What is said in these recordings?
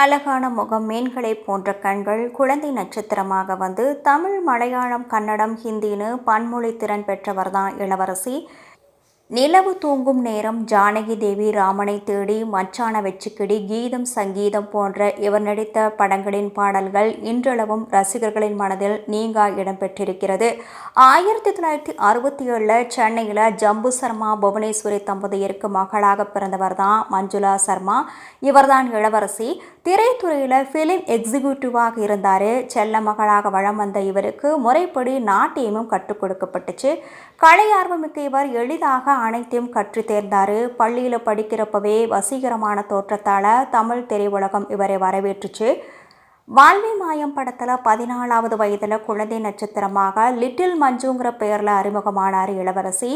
அழகான முகம் மீன்களை போன்ற கண்கள் குழந்தை நட்சத்திரமாக வந்து தமிழ் மலையாளம் கன்னடம் ஹிந்தின்னு பன்மொழி திறன் பெற்றவர்தான் இளவரசி. நிலவு தூங்கும் நேரம் ஜானகி தேவி ராமனை தேடி மச்சான வெச்சுக்கிடி கீதம் சங்கீதம் போன்ற இவர் நடித்த படங்களின் பாடல்கள் இன்றளவும் ரசிகர்களின் மனதில் நீங்கா இடம்பெற்றிருக்கிறது. ஆயிரத்தி தொள்ளாயிரத்தி அறுபத்தி ஏழில் சென்னையில் ஜம்பு சர்மா புவனேஸ்வரி தம்பதியருக்கு மகளாக பிறந்தவர் தான் மஞ்சுளா சர்மா. இவர்தான் இளவரசி. திரைத்துறையில் ஃபிலிம் எக்ஸிக்யூட்டிவாக இருந்தார். செல்ல மகளாக வளம் வந்த இவருக்கு முறைப்படி நாட்டியமும் கற்றுக் கொடுக்கப்பட்டுச்சு. கலை ஆர்வமிக்க இவர் எளிதாக அனைத்தையும் கற்று தேர்ந்தார். பள்ளியில் படிக்கிறப்பவே வசீகரமான தோற்றத்தால் தமிழ் திரையுலகம் இவரை வரவேற்றுச்சு. வால்வி மாயம் படத்தில் பதினாலாவது வயதில் குழந்தை நட்சத்திரமாக லிட்டில் மஞ்சுங்கிற பெயரில் அறிமுகமானார் இளவரசி.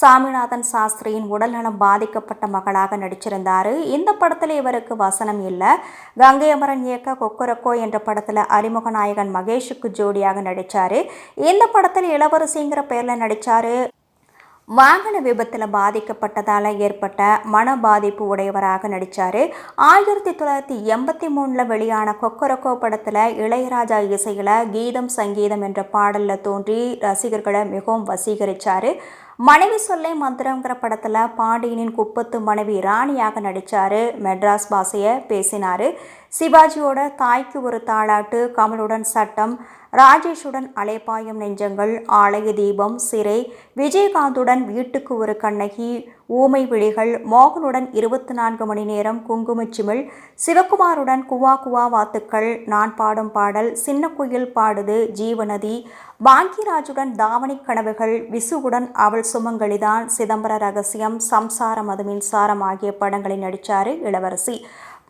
சாமிநாதன் சாஸ்திரியின் உடல்நலம் பாதிக்கப்பட்ட மகளாக நடிச்சிருந்தார். இந்த படத்தில் இவருக்கு வசனம் இல்லை. கங்கை அமரன் இயக்க கொக்கரக்கோ என்ற படத்தில் அறிமுக நாயகன் மகேஷுக்கு ஜோடியாக நடித்தார் இந்த படத்தில் இளவரசிங்கிற பெயரில் நடித்தார் வாகன விபத்தில் பாதிக்கப்பட்டதால் ஏற்பட்ட மன பாதிப்பு உடையவராக நடித்தார் ஆயிரத்தி தொள்ளாயிரத்தி எண்பத்தி மூணில் வெளியான கொக்கரக்கோ படத்தில் இளையராஜா இசையில் கீதம் சங்கீதம் என்ற பாடலில் தோன்றி ரசிகர்களை மிகவும் வசீகரித்தார் மனைவி சொல்லை மந்திரங்கிற படத்தில் பாண்டியனின் குப்பத்து மனைவி ராணியாக நடித்தார் மெட்ராஸ் பாஷையை பேசினார். சிவாஜியோட தாய்க்கு ஒரு தாளாட்டு கமலுடன் சட்டம் ராஜேஷுடன் அலைப்பாயும் நெஞ்சங்கள் ஆலய தீபம் சிறை விஜயகாந்துடன் வீட்டுக்கு ஒரு கண்ணகி ஊமை விழிகள் மோகனுடன் இருபத்தி நான்கு மணி நேரம் குங்குமச்சிமிழ் சிவகுமாருடன் குவா குவா வாத்துக்கள் நான் பாடும் பாடல் சின்ன குயில் பாடுது ஜீவநதி பாங்கியராஜுடன் தாவணி கனவுகள் விசுவுடன் அவள் சுமங்கலிதான் சிதம்பர ரகசியம் சம்சாரம் அது மின்சாரம் ஆகிய படங்களில் நடித்தார் இளவரசி.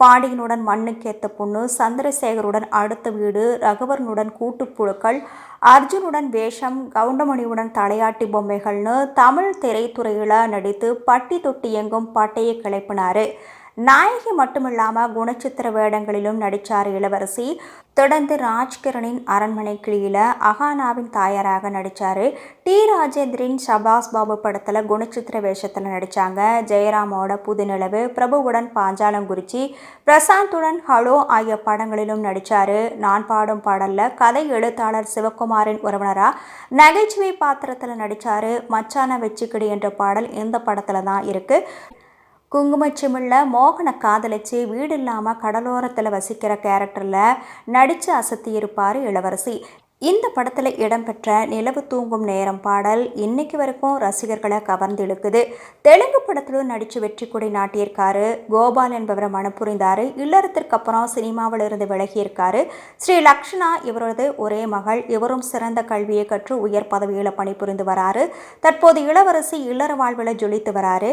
பாண்டியனுடன் மண்ணுக்கேத்த பொண்ணு சந்திரசேகருடன் அடுத்த வீடு ரகுவரனுடன் கூட்டுப்புழுக்கள் அர்ஜுனுடன் வேஷம் கவுண்டமணியுடன் தலையாட்டி பொம்மைகள்னு தமிழ் திரைத்துறையில் நடித்து பட்டி தொட்டி எங்கும் பட்டையை கிளப்பினார். நாயகி மட்டுமில்லாமல் குணச்சித்திர வேடங்களிலும் நடித்தார் இளவரசி. தொடர்ந்து ராஜ்கிரனின் அரண்மனை கிளியில் அகானாவின் தாயாராக நடித்தார் டி. ராஜேந்திரின் ஷபாஸ் பாபு படத்தில் குணச்சித்திர வேஷத்தில் நடித்தாங்க ஜெயராமோட புதுநிலவு பிரபுவுடன் பாஞ்சாலங்குறிச்சி பிரசாந்துடன் ஹலோ ஆகிய படங்களிலும் நடித்தார் நான் பாடும் பாடலில் கதை எழுத்தாளர் சிவகுமாரின் உறவினராக நகைச்சுவை பாத்திரத்தில் நடித்தார் மச்சான வெச்சிக்கிடி என்ற பாடல் இந்த படத்தில் தான் இருக்குது குங்குமச்சிமில்ல மோகனை காதலிச்சு வீடு இல்லாமல் கடலோரத்தில் வசிக்கிற கேரக்டரில் நடித்து அசத்தி இருப்பார் இளவரசி. இந்த படத்தில் இடம்பெற்ற நிலவு தூங்கும் நேரம் பாடல் இன்னைக்கு வரைக்கும் ரசிகர்களை கவர்ந்து இழுக்குது தெலுங்கு படத்திலும் நடித்து வெற்றி கொடி நாட்டியிருக்காரு. கோபால் என்பவரை மனப்புரிந்தார். இல்லறத்திற்கு அப்புறம் சினிமாவில் இருந்து விலகியிருக்காரு. ஸ்ரீ லக்ஷ்ணா இவரது ஒரே மகள். இவரும் சிறந்த கல்வியை கற்று உயர் பதவியில் பணிபுரிந்து வராரு. தற்போது இளவரசி இல்லற வாழ்வில் ஜொலித்து வராரு.